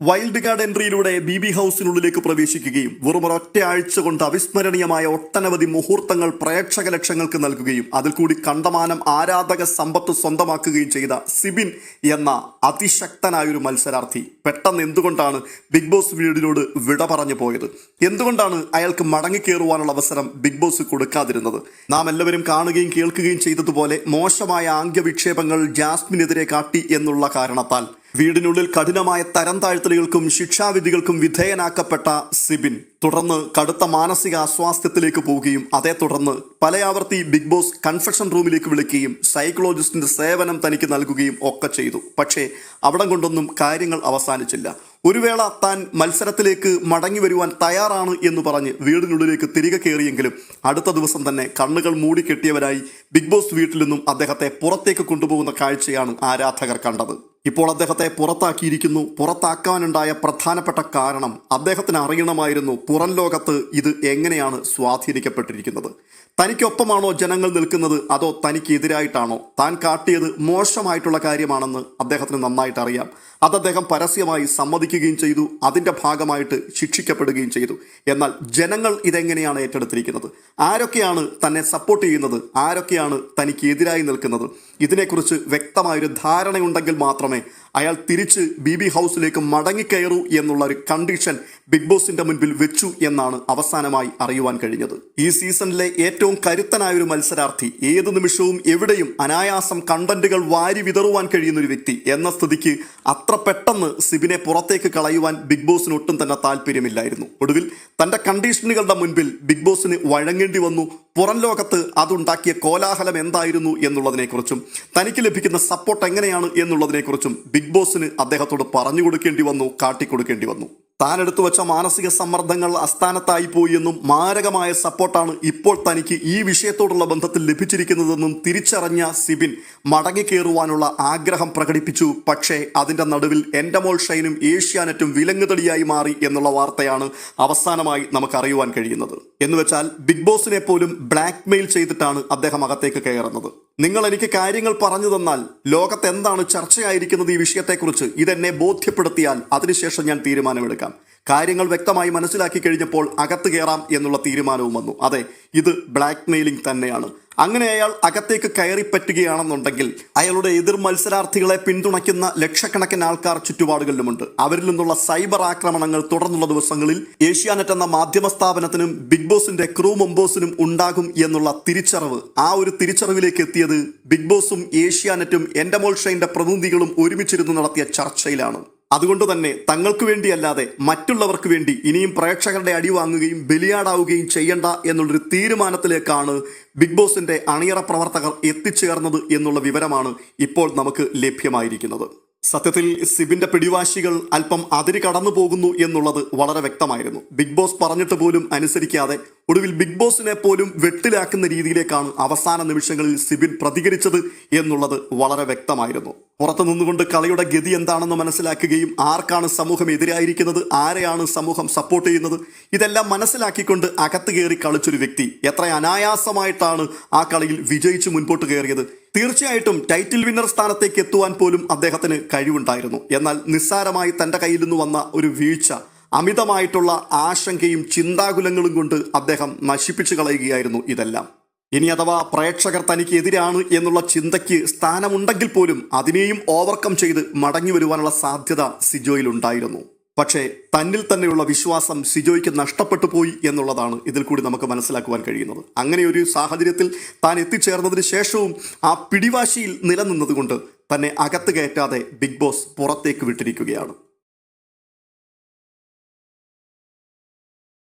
Wild card എൻട്രിയിലൂടെ B B ഹൗസിനുള്ളിലേക്ക് പ്രവേശിക്കുകയും വെറും ഒരൊറ്റ ആഴ്ച കൊണ്ട് അവിസ്മരണീയമായ ഒട്ടനവധി മുഹൂർത്തങ്ങൾ പ്രേക്ഷക ലക്ഷങ്ങൾക്ക് നൽകുകയും അതിൽ കൂടി കണ്ടമാനം ആരാധക സമ്പത്ത് സ്വന്തമാക്കുകയും ചെയ്ത സിബിൻ എന്ന അതിശക്തനായൊരു മത്സരാർത്ഥി. പെട്ടെന്ന് എന്തുകൊണ്ടാണ് ബിഗ് ബോസ് വീടിനോട് വിട പറഞ്ഞു പോയത്? എന്തുകൊണ്ടാണ് അയാൾക്ക് മടങ്ങിക്കേറുവാനുള്ള അവസരം ബിഗ് ബോസ് കൊടുക്കാതിരുന്നത്? നാം എല്ലാവരും കാണുകയും കേൾക്കുകയും ചെയ്തതുപോലെ മോശമായ ആംഗ്യവിക്ഷേപങ്ങൾ ജാസ്മിനെതിരെ കാട്ടി എന്നുള്ള കാരണത്താൽ വീടിനുള്ളിൽ കഠിനമായ തരം താഴ്ത്തലുകൾക്കും ശിക്ഷാവിധികൾക്കും വിധേയനാക്കപ്പെട്ട സിബിൻ തുടർന്ന് കടുത്ത മാനസിക അസ്വാസ്ഥ്യത്തിലേക്ക് പോവുകയും അതേ തുടർന്ന് പലയാവർത്തി ബിഗ് ബോസ് കൺഫെഷൻ റൂമിലേക്ക് വിളിക്കുകയും സൈക്കോളജിസ്റ്റിന്റെ സേവനം തനിക്ക് നൽകുകയും ഒക്കെ ചെയ്തു. പക്ഷേ അവിടം കൊണ്ടൊന്നും കാര്യങ്ങൾ അവസാനിച്ചില്ല. ഒരു വേള താൻ മത്സരത്തിലേക്ക് മടങ്ങി വരുവാൻ തയ്യാറാണ് എന്ന് പറഞ്ഞ് വീടിനുള്ളിലേക്ക് തിരികെ കയറിയെങ്കിലും അടുത്ത ദിവസം തന്നെ കണ്ണുകൾ മൂടിക്കെട്ടിയവരായി ബിഗ് ബോസ് വീട്ടിൽ നിന്നും അദ്ദേഹത്തെ പുറത്തേക്ക് കൊണ്ടുപോകുന്ന കാഴ്ചയാണ് ആരാധകർ കണ്ടത്. ഇപ്പോൾ അദ്ദേഹത്തെ പുറത്താക്കിയിരിക്കുന്നു. പുറത്താക്കാനുണ്ടായ പ്രധാനപ്പെട്ട കാരണം അദ്ദേഹത്തിന് അറിയണമായിരുന്നു പുറം ലോകത്ത് ഇത് എങ്ങനെയാണ് സ്വാധീനിക്കപ്പെട്ടിരിക്കുന്നത്. തനിക്കൊപ്പമാണോ ജനങ്ങൾ നിൽക്കുന്നത്? അതോ തനിക്ക് എതിരായിട്ടാണോ താൻ കാട്ടിയത് മോശമായിട്ടുള്ള കാര്യമാണെന്ന് അദ്ദേഹത്തിന് നന്നായിട്ട് അറിയാം. അത് അദ്ദേഹം പരസ്യമായി സമ്മതിക്കുകയും ചെയ്തു. അതിന്റെ ഭാഗമായിട്ട് ശിക്ഷിക്കപ്പെടുകയും ചെയ്തു. എന്നാൽ ജനങ്ങൾ ഇതെങ്ങനെയാണ് ഏറ്റെടുത്തിരിക്കുന്നത്? ആരൊക്കെയാണ് തന്നെ സപ്പോർട്ട് ചെയ്യുന്നത്? ആരൊക്കെയാണ് തനിക്ക് എതിരായി നിൽക്കുന്നത്? ഇതിനെക്കുറിച്ച് വ്യക്തമായൊരു ധാരണയുണ്ടെങ്കിൽ മാത്രമേ അയാൾ തിരിച്ച് ബി ബി ഹൗസിലേക്ക് മടങ്ങിക്കയറൂ എന്നുള്ള ഒരു കണ്ടീഷൻ ബിഗ് ബോസിന്റെ മുൻപിൽ വെച്ചു എന്നാണ് അവസാനമായി അറിയുവാൻ കഴിഞ്ഞത്. ഈ സീസണിലെ ഏറ്റവും കരുത്തനായ ഒരു മത്സരാർത്ഥി ഏത് നിമിഷവും എവിടെയും അനായാസം കണ്ടന്റുകൾ വാരി വിതറുവാൻ കഴിയുന്ന ഒരു വ്യക്തി എന്ന സ്ഥിതിക്ക് അത്ര പെട്ടെന്ന് സിബിനെ പുറത്തേക്ക് കളയുവാൻ ബിഗ് ബോസിന് ഒട്ടും തന്നെ താല്പര്യമില്ലായിരുന്നു ഒടുവിൽ തന്റെ കണ്ടീഷനുകളുടെ മുൻപിൽ ബിഗ് ബോസിന് വഴങ്ങേണ്ടി വന്നു. പുറം ലോകത്ത് അതുണ്ടാക്കിയ കോലാഹലം എന്തായിരുന്നു എന്നുള്ളതിനെക്കുറിച്ചും തനിക്ക് ലഭിക്കുന്ന സപ്പോർട്ട് എങ്ങനെയാണ് എന്നുള്ളതിനെക്കുറിച്ചും ബിഗ് ബോസിന് അദ്ദേഹത്തോട് പറഞ്ഞു കൊടുക്കേണ്ടി വന്നു കാട്ടിക്കൊടുക്കേണ്ടി വന്നു. താൻ എടുത്തു വെച്ച മാനസിക സമ്മർദ്ദങ്ങൾ അസ്ഥാനത്തായി പോയി എന്നും മാരകമായ സപ്പോർട്ടാണ് ഇപ്പോൾ തനിക്ക് ഈ വിഷയത്തോടുള്ള ബന്ധത്തിൽ ലഭിച്ചിരിക്കുന്നതെന്നും തിരിച്ചറിഞ്ഞ സിബിൻ മടങ്ങിക്കേറുവാനുള്ള ആഗ്രഹം പ്രകടിപ്പിച്ചു. പക്ഷേ അതിന്റെ നടുവിൽ എന്റെ മോൾ ഷൈനും ഏഷ്യാനെറ്റും വിലങ്ങുതടിയായി മാറി എന്നുള്ള വാർത്തയാണ് അവസാനമായി നമുക്ക് അറിയുവാൻ കഴിയുന്നത്. എന്നുവെച്ചാൽ ബിഗ് ബോസിനെ പോലും ബ്ലാക്ക് മെയിൽ ചെയ്തിട്ടാണ് അദ്ദേഹം അകത്തേക്ക് കയറുന്നത്. നിങ്ങൾ എനിക്ക് കാര്യങ്ങൾ പറഞ്ഞു തന്നാൽ ലോകത്ത് എന്താണ് ചർച്ചയായിരിക്കുന്നത് ഈ വിഷയത്തെക്കുറിച്ച് ഇതെന്നെ ബോധ്യപ്പെടുത്തിയാൽ അതിനുശേഷം ഞാൻ തീരുമാനമെടുക്കാം. കാര്യങ്ങൾ വ്യക്തമായി മനസ്സിലാക്കി കഴിഞ്ഞപ്പോൾ അകത്ത് കയറാം എന്നുള്ള തീരുമാനവും വന്നു. അതെ ഇത് ബ്ലാക്ക് മെയിലിംഗ് തന്നെയാണ്. അങ്ങനെ അയാൾ അകത്തേക്ക് കയറി പറ്റുകയാണെന്നുണ്ടെങ്കിൽ അയാളുടെ എതിർ മത്സരാർത്ഥികളെ പിന്തുണയ്ക്കുന്ന ലക്ഷക്കണക്കിന് ആൾക്കാർ ചുറ്റുപാടുകളിലുമുണ്ട്. അവരിൽ നിന്നുള്ള സൈബർ ആക്രമണങ്ങൾ തുടർന്നുള്ള ദിവസങ്ങളിൽ ഏഷ്യാനെറ്റ് എന്ന മാധ്യമ സ്ഥാപനത്തിനും ബിഗ് ബോസിന്റെ ക്രൂ മെമ്പേഴ്സിനും ഉണ്ടാകും എന്നുള്ള തിരിച്ചറിവ്. ആ ഒരു തിരിച്ചറിവിലേക്ക് എത്തിയത് ബിഗ് ബോസും ഏഷ്യാനെറ്റും ഷൈന്റെ പ്രതിനിധികളും ഒരുമിച്ചിരുന്ന് നടത്തിയ ചർച്ചയിലാണ്. അതുകൊണ്ട് തന്നെ തങ്ങൾക്ക് വേണ്ടിയല്ലാതെ മറ്റുള്ളവർക്ക് വേണ്ടി ഇനിയും പ്രേക്ഷകരുടെ അടി വാങ്ങുകയും ബലിയാടാവുകയും ചെയ്യണ്ട എന്നുള്ളൊരു തീരുമാനത്തിലേക്കാണ് ബിഗ് ബോസിന്റെ അണിയറ പ്രവർത്തകർ എത്തിച്ചേർന്നത് എന്നുള്ള വിവരമാണ് ഇപ്പോൾ നമുക്ക് ലഭ്യമായിരിക്കുന്നത്. സത്യത്തിൽ സിബിന്റെ പിടിവാശികൾ അല്പം അതിര് കടന്നു പോകുന്നു എന്നുള്ളത് വളരെ വ്യക്തമായിരുന്നു. ബിഗ് ബോസ് പറഞ്ഞിട്ട് പോലും അനുസരിക്കാതെ ഒടുവിൽ ബിഗ് ബോസിനെ പോലും വെട്ടിലാക്കുന്ന രീതിയിലേക്കാണ് അവസാന നിമിഷങ്ങളിൽ സിബിൻ പ്രതികരിച്ചത് എന്നുള്ളത് വളരെ വ്യക്തമായിരുന്നു. പുറത്തു നിന്നുകൊണ്ട് കളിയുടെ ഗതി എന്താണെന്ന് മനസ്സിലാക്കുകയും ആർക്കാണ് സമൂഹം എതിരായിരിക്കുന്നത് ആരെയാണ് സമൂഹം സപ്പോർട്ട് ചെയ്യുന്നത് ഇതെല്ലാം മനസ്സിലാക്കിക്കൊണ്ട് അകത്ത് കയറി കളിച്ചൊരു വ്യക്തി. എത്ര അനായാസമായിട്ടാണ് ആ കളിയിൽ വിജയിച്ച് മുൻപോട്ട് കയറിയത് തീർച്ചയായിട്ടും ടൈറ്റിൽ വിന്നർ സ്ഥാനത്തേക്ക് എത്തുവാൻ പോലും അദ്ദേഹത്തിന് കഴിവുണ്ടായിരുന്നു. എന്നാൽ നിസ്സാരമായി തന്റെ കയ്യിൽ നിന്ന് വന്ന ഒരു വീഴ്ച അമിതമായിട്ടുള്ള ആശങ്കയും ചിന്താകുലങ്ങളും കൊണ്ട് അദ്ദേഹം നശിപ്പിച്ചു കളയുകയായിരുന്നു ഇതെല്ലാം. ഇനി അഥവാ പ്രേക്ഷകർ തനിക്ക് എതിരാണ് എന്നുള്ള ചിന്തയ്ക്ക് സ്ഥാനമുണ്ടെങ്കിൽ പോലും അതിനെയും ഓവർകം ചെയ്ത് മടങ്ങി വരുവാനുള്ള സാധ്യത സിജോയിൽ ഉണ്ടായിരുന്നു. പക്ഷേ തന്നിൽ തന്നെയുള്ള വിശ്വാസം സിജോയ്ക്ക് നഷ്ടപ്പെട്ടു പോയി എന്നുള്ളതാണ് ഇതിൽ കൂടി നമുക്ക് മനസ്സിലാക്കുവാൻ കഴിയുന്നത്. അങ്ങനെ ഒരു സാഹചര്യത്തിൽ താൻ എത്തിച്ചേർന്നതിന് ശേഷവും ആ പിടിവാശിയിൽ നിലനിന്നതുകൊണ്ട് തന്നെ അകത്ത് കയറ്റാതെ ബിഗ് ബോസ് പുറത്തേക്ക് വിട്ടിരിക്കുകയാണ്.